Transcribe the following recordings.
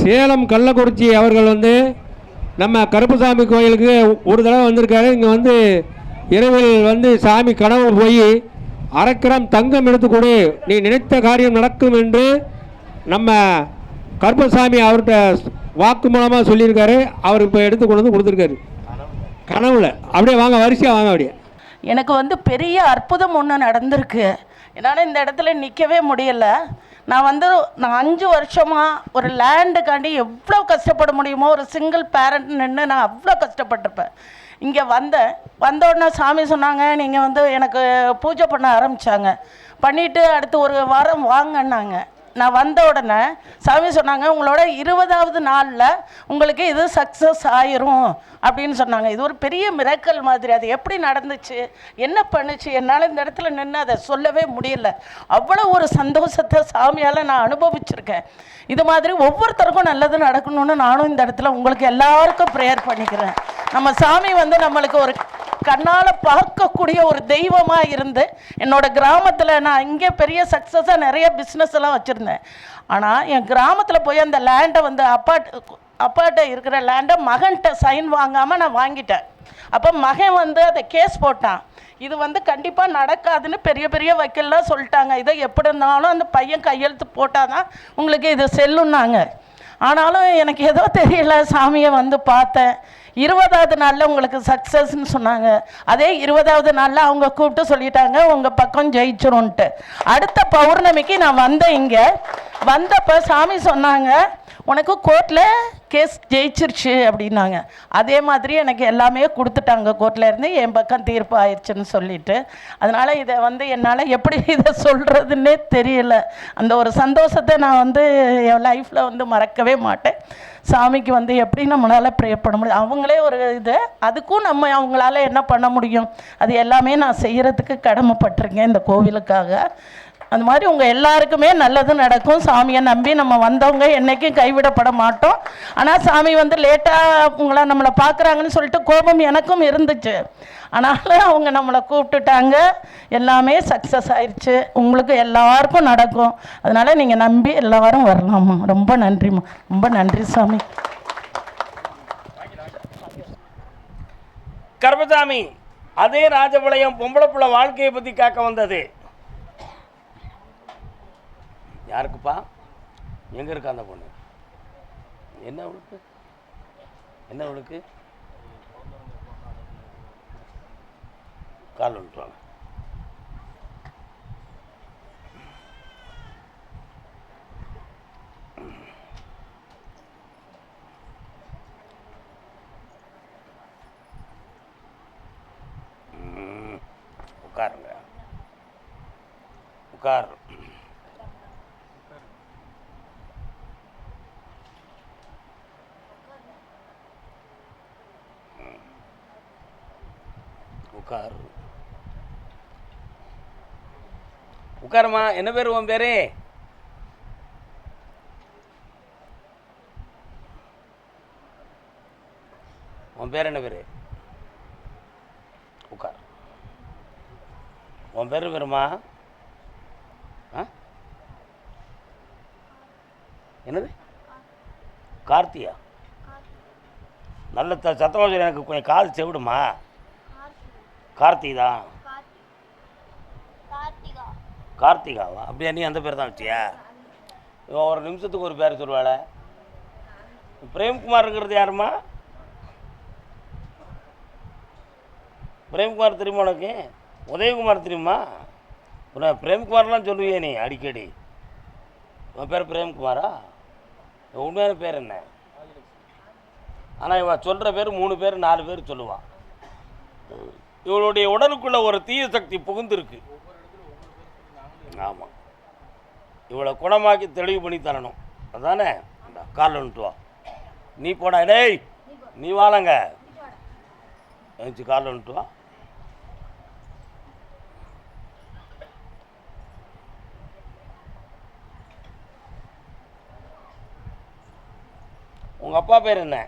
சேலம் கள்ளக்குறிச்சி அவர்கள் வந்து நம்ம கருப்புசாமி கோயிலுக்கு ஒரு தடவை வந்திருக்காரு. இங்கே வந்து இரவில் வந்து சாமி கனவு போய் அரைக்கிரம் தங்கம் எடுத்துக்கொடு நீ நினைத்த காரியம் நடக்கும் என்று நம்ம கருப்பசாமி அவர்கிட்ட வாக்கு மூலமாக சொல்லியிருக்காரு. அவர் இப்போ எடுத்து கொண்டு வந்து கொடுத்துருக்காரு. கனவுல. அப்படியே வாங்க வரிசையாக வாங்க அப்படியே. எனக்கு வந்து பெரிய அற்புதம் ஒன்று நடந்திருக்கு. என்னால் இந்த இடத்துல நிற்கவே முடியலை. நான் வந்து நான் அஞ்சு வருஷமாக ஒரு லேண்டுக்காண்டி எவ்வளோ கஷ்டப்பட முடியுமோ ஒரு சிங்கிள் பேரண்ட் நின்று நான் அவ்வளோ கஷ்டப்பட்டிருப்பேன். இங்கே வந்தேன் வந்த உடனே சாமி சொன்னாங்க நீங்கள் வந்து எனக்கு பூஜை பண்ண ஆரம்பித்தாங்க பண்ணிவிட்டு அடுத்து ஒரு வாரம் வாங்கன்னாங்க. நான் வந்த உடனே சாமி சொன்னாங்க உங்களோட இருபதாவது நாளில் உங்களுக்கு இது சக்ஸஸ் ஆயிரும். அப்படின்னு சொன்னாங்க. இது ஒரு பெரிய மிரக்கல் மாதிரி. அது எப்படி நடந்துச்சு? என்ன பண்ணுச்சு? என்னால் இந்த இடத்துல நின்று அதை சொல்லவே முடியல. அவ்வளோ ஒரு சந்தோஷத்தை சாமியால் நான் அனுபவிச்சிருக்கேன். இது மாதிரி ஒவ்வொருத்தருக்கும் நல்லது நடக்கணும்னு நானும் இந்த இடத்துல உங்களுக்கு எல்லாருக்கும் ப்ரேயர் பண்ணிக்கிறேன். நம்ம சாமி வந்து நம்மளுக்கு ஒரு கண்ணால் பார்க்கக்கூடிய ஒரு தெய்வமாக இருந்து என்னோட கிராமத்தில் நான் இங்கே பெரிய சக்ஸஸாக நிறைய பிஸ்னஸ் எல்லாம் வச்சுருந்தேன். ஆனால் என் கிராமத்தில் போய் அந்த லேண்டை வந்து அப்பாட் அப்பாட்ட இருக்கிற லேண்டை மகன்கிட்ட சைன் வாங்காமல் நான் வாங்கிட்டேன். அப்போ மகன் வந்து அதை கேஸ் போட்டான். இது வந்து கண்டிப்பாக நடக்காதுன்னு பெரிய பெரிய வக்கீல்லாம் சொல்லிட்டாங்க. இதை எப்படி இருந்தாலும் அந்த பையன் கையெழுத்து போட்டால் தான் உங்களுக்கு இது செல்லுன்னாங்க ஆனாலும் எனக்கு ஏதோ தெரியல சாமியை வந்து பார்த்தேன். இருபதாவது நாளில் உங்களுக்கு சக்ஸஸ்ன்னு சொன்னாங்க. அதே இருபதாவது நாளில் அவங்க கூப்பிட்டு சொல்லிட்டாங்க உங்கள் பக்கம் ஜெயிச்சிரும்ன்ட்டு. அடுத்த பௌர்ணமிக்கு நான் வந்தேன் இங்கே. வந்தப்போ சாமி சொன்னாங்க உனக்கு கோர்ட்டில் கேஸ் ஜெயிச்சிருச்சு அப்படின்னாங்க. அதே மாதிரி எனக்கு எல்லாமே கொடுத்துட்டாங்க கோர்ட்டில் இருந்து என் பக்கம் தீர்ப்பு ஆயிடுச்சுன்னு சொல்லிட்டு. அதனால் இதை வந்து என்னால் எப்படி இதை சொல்கிறதுன்னே தெரியல. அந்த ஒரு சந்தோஷத்தை நான் வந்து என் லைஃப்பில் வந்து மறக்கவே மாட்டேன். சாமிக்கு வந்து எப்படி நம்மளால் ப்ரே பண்ண முடியும்? அவங்களே ஒரு இது. அதுக்கும் நம்ம அவங்களால என்ன பண்ண முடியும்? அது எல்லாமே நான் செய்கிறதுக்கு கடமைப்பட்டிருக்கேன் இந்த கோவிலுக்காக. அந்த மாதிரி உங்கள் எல்லாருக்குமே நல்லது நடக்கும். சாமியை நம்பி நம்ம வந்தவங்க என்றைக்கும் கைவிடப்பட மாட்டோம். ஆனால் சாமி வந்து லேட்டாக உங்களை நம்மளை பார்க்குறாங்கன்னு சொல்லிட்டு கோபம் எனக்கும் இருந்துச்சு. ஆனாலும் அவங்க நம்மளை கூப்பிட்டுட்டாங்க. எல்லாமே சக்ஸஸ் ஆயிடுச்சு உங்களுக்கு எல்லாருக்கும் நடக்கும். அதனால் நீங்கள் நம்பி எல்லாரும் வரலாமா? ரொம்ப நன்றிம்மா. ரொம்ப நன்றி சாமி. கர்மசாமி அதே ராஜபாளையம் பொம்பளை புள்ள வாழ்க்கையை பற்றி காக்க வந்தது. யாருக்குப்பா? எங்கே இருக்கா அந்த பொண்ணு? என்ன அவளுக்கு என்ன அவளுக்கு கால் வந்துட்டுவாங்க உட்கார். உட்காருமா என்ன பேர் உன் பேரு? உன் பேர் என்ன பேர்? உட்கார். உன் பேர் பெருமா? ஆ? என்னது? கார்த்தியா? நல்ல சத்தமாக எனக்கு கொஞ்சம் காது செவிடுமா? கார்த்திக்? தான் கார்த்திகாவா? அப்படியா நீ அந்த பேர் தான் வச்சியா? இவன் ஒரு நிமிஷத்துக்கு ஒரு பேர் சொல்லுவாள. பிரேம்குமாருங்கிறது யாருமா பிரேம்குமார் தெரியுமா உனக்கு? உதயகுமார் தெரியுமா? உன்னை பிரேம்குமார்லாம் சொல்லுவியே நீ அடிக்கடி. உன் பேர் பிரேம்குமாரா? உன் உண்மையான பேர் என்ன? ஆனால் இவன் சொல்கிற பேர் மூணு பேர் நாலு பேர் சொல்லுவான். இவளுடைய உடலுக்குள்ளே ஒரு தீய சக்தி புகுந்திருக்கு. ஆமாம் இவளை குணமாக்கி தெளிவு பண்ணி தரணும். அதானே? காலில் வந்துட்டு வா. நீ போடா. டேய் நீ வாழங்க. எழுச்சி காலில் வந்துட்டு வா. உங்கள் அப்பா பேர் என்ன?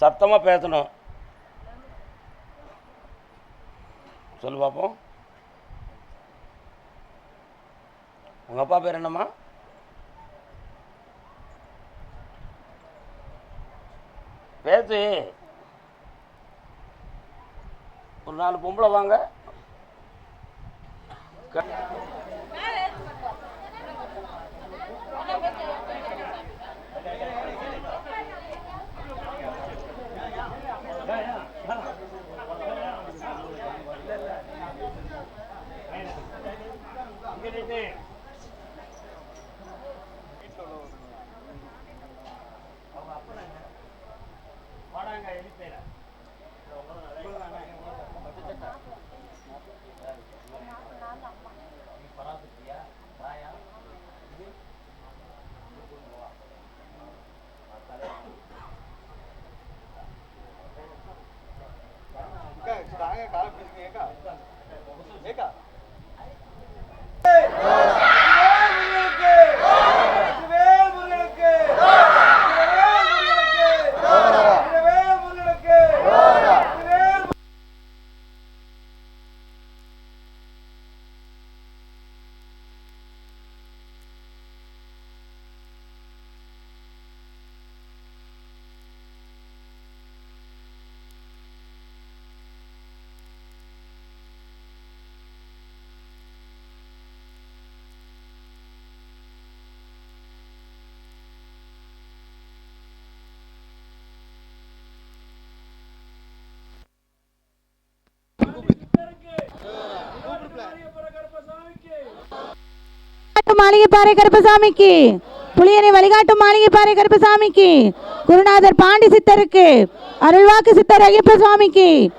சத்தமாக பேசணும். சொல்லு பார்ப்போம் உங்கள் அப்பா பேர் என்னம்மா? பேசு. ஒரு நாலு பொம்பளை வாங்க. けれて வழிகாட்டும் மாளிகைப்பாறை கருப்பசாமிக்கு. புளியனை வழிகாட்டும் மாளிகைப்பாறை கருப்பசாமிக்கு. குருநாதர் பாண்டி சித்தருக்கு. அருள்வாக்கு சித்தர் ஐயப்ப சுவாமிக்கு.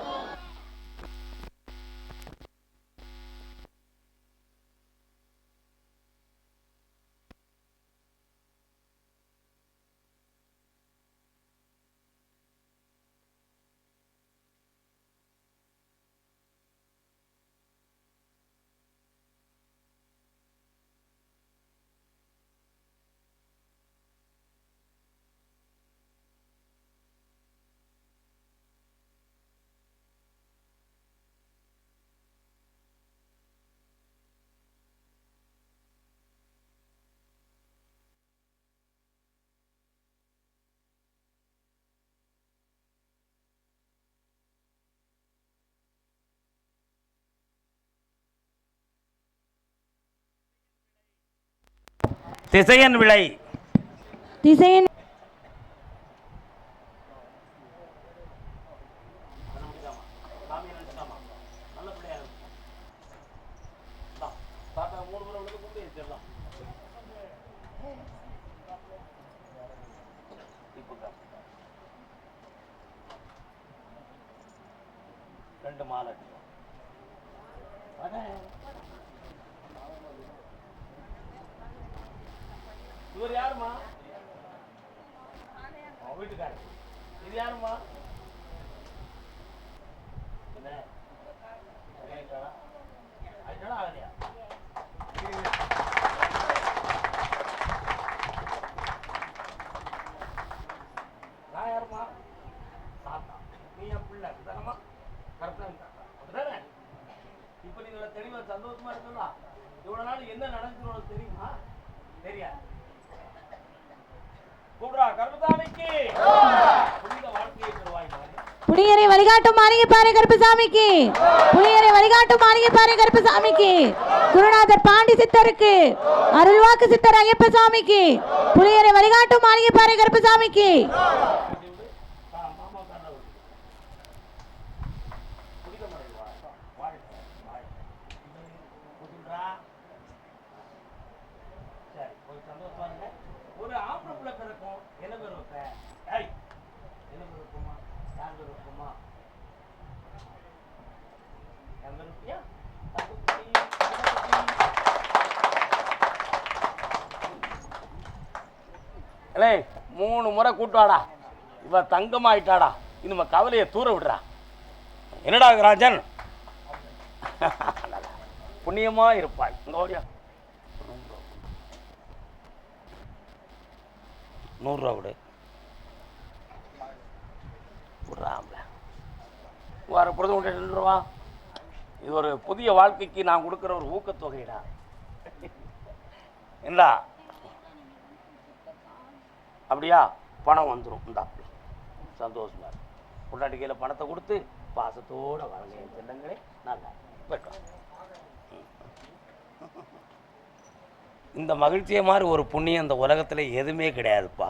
திசையன் விளை திசையன் ரெண்டு மாலை இவர் யாருமா அவன் வீட்டுக்காரர். இது யாருமா என்ன? ஆயிட்டாளா? ஆயிட்டாளா, ஆகலையா? நான் யாருமா தாத்தா நீ என் பிள்ளை. தானம்மா கரெக்டாக தாத்தா அப்படிதானே இப்போ நீ இவ்வளோ தெளிவாக சந்தோஷமா இருக்கலாம் இவ்வளோ நாள் என்ன நடந்துச்சு உனக்கு தெரியுமா? தெரியாது. புளியரை வழிகாட்டும் மாளிகைப்பாறை கருப்பசாமிக்கு. புளியரை வழிகாட்டும் மாளிகைப்பாறை கருப்பசாமிக்கு. குருநாதர் பாண்டி சித்தருக்கு அருள்வாக்கு சித்தர் ஐயப்ப சுவாமிக்கு புளியரை வழிகாட்டும் மாளிகைப்பாறை கருப்பசாமிக்கு ஆ, மாமா கண்ணை விடு. புனிதமடை வா. வாழ்க, வாழ்க. புரியுதுங்களா? சரி, ஒரு சந்தோஷமா இருங்க. ஒரு ஆம்பளை பிள்ளை பிறக்கும் என்ன பேர் வைப்ப? ஏய், என்ன பேர் வைப்போமா? யார் மூணு முறை கூட்டுவாடா. இவ தங்கமாயிட்டாடா. இனிமே கவலையை தூர விடுறா. என்னடா ராஜன்? புண்ணியமா இருப்பாய். இங்க ஓடியா. நூறுரூவா விடு விட்றாமல வர பொழுது உண்டு ரெண்டு இது ஒரு புதிய வாழ்க்கைக்கு நான் கொடுக்குற ஒரு ஊக்கத்தொகைடா. இந்தா. அப்படியா? பணம் வந்துடும் இந்தா. சந்தோஷமா பொண்டாட்டி கையில் பணத்தை கொடுத்து பாசத்தோடு வரங்க என் செல்லங்களே நல்லா போயிட்டு இந்த மகிழ்ச்சியை மாதிரி ஒரு புண்ணியம் இந்த உலகத்தில் எதுவுமே கிடையாதுப்பா.